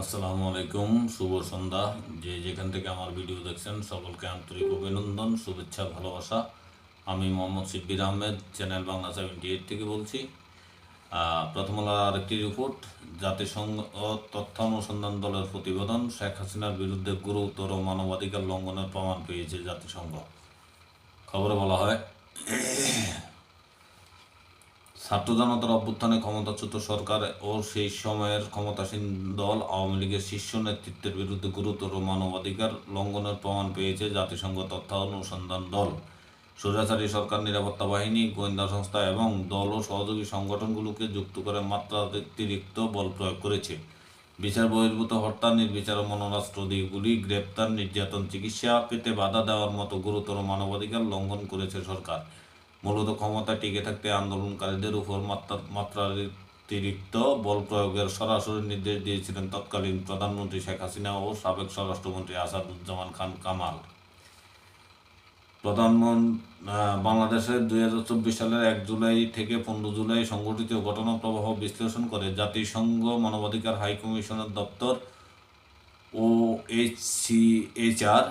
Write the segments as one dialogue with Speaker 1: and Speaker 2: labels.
Speaker 1: আসসালামু আলাইকুম, শুভ সন্ধ্যা। যে যেখান থেকে আমার ভিডিও দেখছেন, সকলকে আন্তরিক অভিনন্দন, শুভেচ্ছা, ভালোবাসা। আমি Mohammad Shibbir Ahmed, channel Bangla seventy eight থেকে বলছি। প্রথম হলো আরেকটি রিপোর্ট জাতিসংঘ তথ্য অনুসন্ধান দলের প্রতিবেদন। শেখ হাসিনার বিরুদ্ধে গুরুতর মানবাধিকার লঙ্ঘনের প্রমাণ পেয়েছে জাতিসংঘ। খবরে বলা হয় ছাত্র জনতার অভ্যুত্থানে ক্ষমতাচ্যুত সরকার ও সেই সময়ের ক্ষমতাসীন দল আওয়ামী লীগের শীর্ষ নেতৃত্বের বিরুদ্ধে গুরুতর মানবাধিকার লঙ্ঘনের প্রমাণ পেয়েছে জাতিসংঘ তথ্য অনুসন্ধান দল। স্বৈরাচারী সরকার, নিরাপত্তা বাহিনী, গোয়েন্দা সংস্থা এবং দল ও সহযোগী সংগঠনগুলোকে যুক্ত করে মাত্রাতিরিক্ত বল প্রয়োগ করেছে। বিচার বহির্ভূত হত্যা, নির্বিচার মনোরাষ্ট্রদীগুলি গ্রেপ্তার, নির্যাতন, চিকিৎসা পেতে বাধা দেওয়ার মতো গুরুতর মানবাধিকার লঙ্ঘন করেছে সরকার। মূলত ক্ষমতা টিকে থাকতে আন্দোলনকারীদের উপর মাত্রা মাত্রাতিরিক্ত বল প্রয়োগের সরাসরি নির্দেশ দিয়েছিলেন তৎকালীন প্রধানমন্ত্রী শেখ হাসিনা ও সাবেক স্বরাষ্ট্রমন্ত্রী আসাদুজ্জামান খান কামাল। প্রধানমন্ত্রী বাংলাদেশের দুই হাজার চব্বিশ সালের এক জুলাই থেকে পনেরো জুলাই সংঘটিত ঘটনা প্রবাহ বিশ্লেষণ করে জাতিসংঘ মানবাধিকার হাই কমিশনের দপ্তর ও এইচসিএইচআর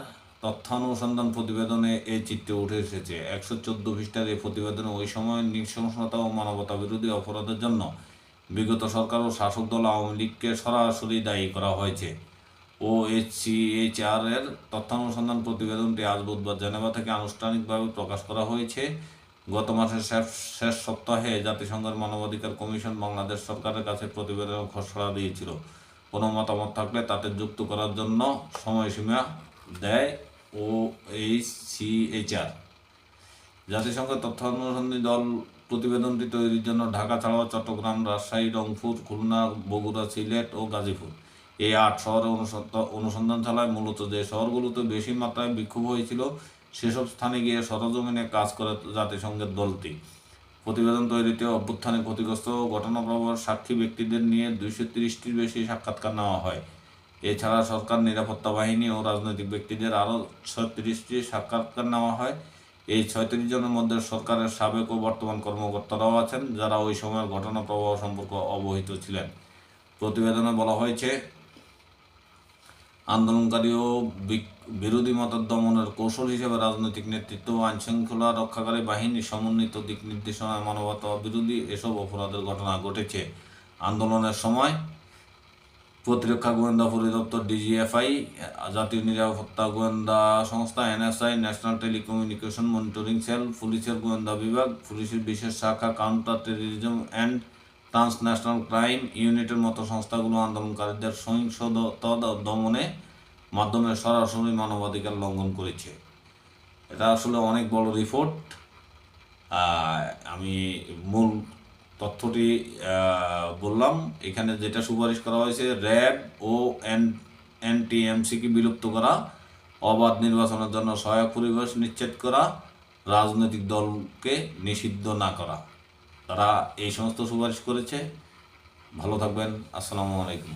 Speaker 1: তথ্যানুসন্ধান প্রতিবেদনে এই চিত্রে উঠে এসেছে, একশো চোদ্দ পৃষ্ঠার এই প্রতিবেদনে ওই সময় নৃশংসতা ও মানবতা বিরোধী অপরাধের জন্য বিগত সরকার ও শাসক দল আওয়ামী লীগকে সরাসরি দায়ী করা হয়েছে। ও এইচসিএইচআর এর তথ্যানুসন্ধান প্রতিবেদনটি আজ বুধবার জেনেভা থেকে আনুষ্ঠানিকভাবে প্রকাশ করা হয়েছে। গত মাসের শেষ শেষ সপ্তাহে জাতিসংঘের মানবাধিকার কমিশন বাংলাদেশ সরকারের কাছে প্রতিবেদন খসড়া দিয়েছিল। কোনো মতামত থাকলে তাতে যুক্ত করার জন্য সময়সীমা দেয় ও এইচসিএইচআর জাতিসংঘের তথ্য অনুসন্ধানী দল প্রতিবেদনটি তৈরির জন্য ঢাকা, ছাড়াও চট্টগ্রাম, রাজশাহী, রংপুর, খুলনা, বগুড়া, সিলেট ও গাজীপুর। এই আট শহরে অনুসন্ধান- চালায়। মূলত যে শহরগুলোতে বেশি মাত্রায় বিক্ষোভ হয়েছিল, সেসব স্থানে গিয়ে সরজমিনে কাজ করে জাতিসংঘের দলটি। প্রতিবেদন তৈরিতে অভ্যুত্থানে ক্ষতিগ্রস্ত ও ঘটনাপ্রবাহের সাক্ষী ব্যক্তিদের নিয়ে দুইশো তিরিশটির বেশি সাক্ষাৎকার নেওয়া হয়। এছাড়া সরকার নিরাপত্তা বাহিনী ও রাজনৈতিক ব্যক্তিদের আরও ছত্রিশটি সাক্ষাৎকার নেওয়া হয়। এই ছয়ত্রিশ জনের মধ্যে সরকারের সাবেক ও বর্তমান কর্মকর্তারাও আছেন, যারা ওই সময়ের ঘটনা প্রবাহ সম্পর্কে অবহিত ছিলেন। প্রতিবেদনে বলা হয়েছে, আন্দোলনকারী ও বিরোধী মতের দমনের কৌশল হিসেবে রাজনৈতিক নেতৃত্ব ও আইনশৃঙ্খলা রক্ষাকারী বাহিনী সমন্বিত দিক নির্দেশনায় মানবতা বিরোধী এসব অপরাধের ঘটনা ঘটেছে। আন্দোলনের সময় প্রতিরক্ষা গোয়েন্দা পরিদপ্তর ডিজিএফআই, জাতীয় নিরাপত্তা গোয়েন্দা সংস্থা NSI, national telecommunication monitoring cell, পুলিশের গোয়েন্দা বিভাগ, পুলিশের বিশেষ শাখা counter terrorism and transnational crime ইউনিটের মতো সংস্থাগুলো আন্দোলনকারীদের সহিংসতা দমনে মাধ্যমে সরাসরি মানবাধিকার লঙ্ঘন করেছে। এটা আসলে অনেক বড় রিপোর্ট আমি মূল তথ্যটি বললাম। এখানে যেটা সুপারিশ করা হয়েছে, র্যাব ও এন এনটিএমসিকে বিলুপ্ত করা, অবাধ নির্বাচনের জন্য সহায়ক পরিবেশ নিশ্চিত করা, রাজনৈতিক দলকে নিষিদ্ধ না করা। তারা এই সমস্ত সুপারিশ করেছে। ভালো থাকবেন। আসসালামু আলাইকুম।